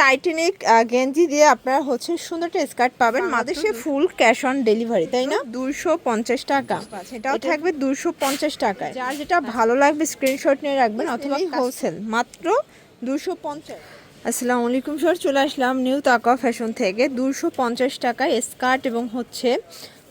Titanic গেঞ্জি দিয়ে আপনারা হচ্ছে সুন্দর একটা স্কার্ট পাবেন। মাদেশে ফুল ক্যাশ অন ডেলিভারি তাই না? দুশো পঞ্চাশ টাকা। এটাও থাকবে দুশো পঞ্চাশ টাকায়। যার যেটা ভালো লাগবে স্ক্রিনশট নিয়ে রাখবেন অথবা হোলসেল মাত্র দুশো পঞ্চাশ। আসসালামু আলাইকুম স্যার চলে আসলাম নিউ তাকা ফ্যাশন থেকে। দুশো পঞ্চাশ টাকায় স্কার্ট এবং হচ্ছে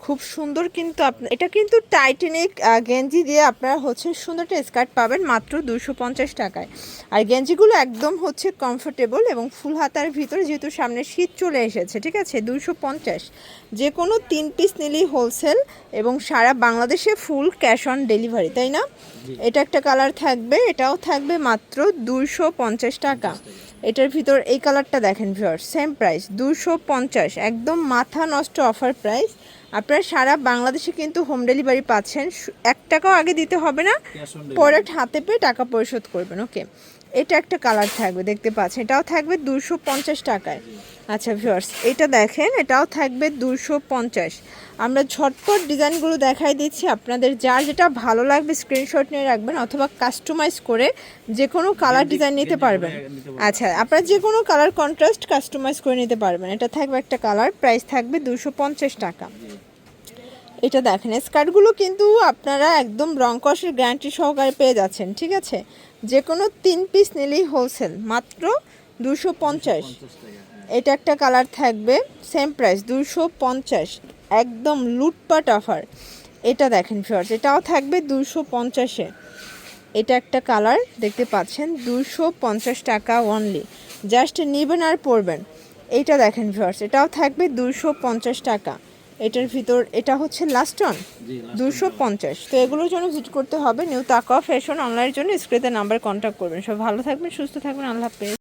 খুব সুন্দর কিন্তু আপনার এটা কিন্তু টাইটানিক গেঞ্জি দিয়ে আপনারা হচ্ছে সুন্দর একটা স্কার্ট পাবেন মাত্র দুশো পঞ্চাশ টাকায়। আর গেঞ্জিগুলো একদম হচ্ছে কমফোর্টেবল এবং ফুল হাতার ভিতরে যেহেতু সামনে শীত চলে এসেছে ঠিক আছে? দুশো পঞ্চাশ। যে কোনো তিন পিস নিলেই হোলসেল এবং সারা বাংলাদেশে ফুল ক্যাশ অন ডেলিভারি তাই না? এটা একটা কালার থাকবে এটাও থাকবে মাত্র দুশো পঞ্চাশ টাকা। এটার ভিতর এই কালারটা দেখেন ভিওর সেম প্রাইস দুশো পঞ্চাশ একদম মাথা নষ্ট অফার প্রাইস আপনারা সারা বাংলাদেশে কিন্তু হোম ডেলিভারি পাচ্ছেন এক টাকাও আগে দিতে হবে না প্রোডাক্ট হাতে পেয়ে টাকা পরিশোধ করবেন ওকে এটা একটা কালার থাকবে দেখতে পাচ্ছেন এটাও থাকবে দুশো পঞ্চাশ টাকায়। আচ্ছা ভিউয়ার্স এটা দেখেন এটাও থাকবে দুশো পঞ্চাশ। আমরা ঝটপট ডিজাইনগুলো দেখাই দিচ্ছি। আপনাদের যার যেটা ভালো লাগবে স্ক্রিনশট নিয়ে রাখবেন অথবা কাস্টমাইজ করে যে কোনো কালার ডিজাইন নিতে পারবেন। আচ্ছা আপনারা যে কোনো কালার কন্ট্রাস্ট কাস্টমাইজ করে নিতে পারবেন। এটা থাকবে একটা কালার প্রাইস থাকবে দুশো পঞ্চাশ টাকা। এটা দেখেন স্কার্টগুলো কিন্তু আপনারা একদম রং কষের গ্যারান্টি সহকারে পেয়ে যাচ্ছেন ঠিক আছে? যে কোনো তিন পিস নিলেই হোলসেল মাত্র দুশো পঞ্চাশ। এটা একটা কালার থাকবে সেম প্রাইস দুশো পঞ্চাশ। একদম লুটপাট অফার এটা দেখেন ফিওর্স এটাও থাকবে দুশো পঞ্চাশে। এটা একটা কালার দেখতে পাচ্ছেন দুশো পঞ্চাশ টাকা অনলি জাস্ট নেবেন আর পরবেন। এইটা দেখেন ভিউয়ার্স এটাও থাকবে দুশো পঞ্চাশ টাকা। এটার ভিতর এটা হচ্ছে লাস্ট অন দুশো পঞ্চাশ। তো এগুলোর জন্য ভিজিট করতে হবে। নিউ তাকা ফ্যাশন অনলাইনের জন্য স্ক্রিতে নাম্বার কন্ট্যাক্ট করবেন। সব ভালো থাকবেন সুস্থ থাকবেন। আল্লাহ হাফেজ।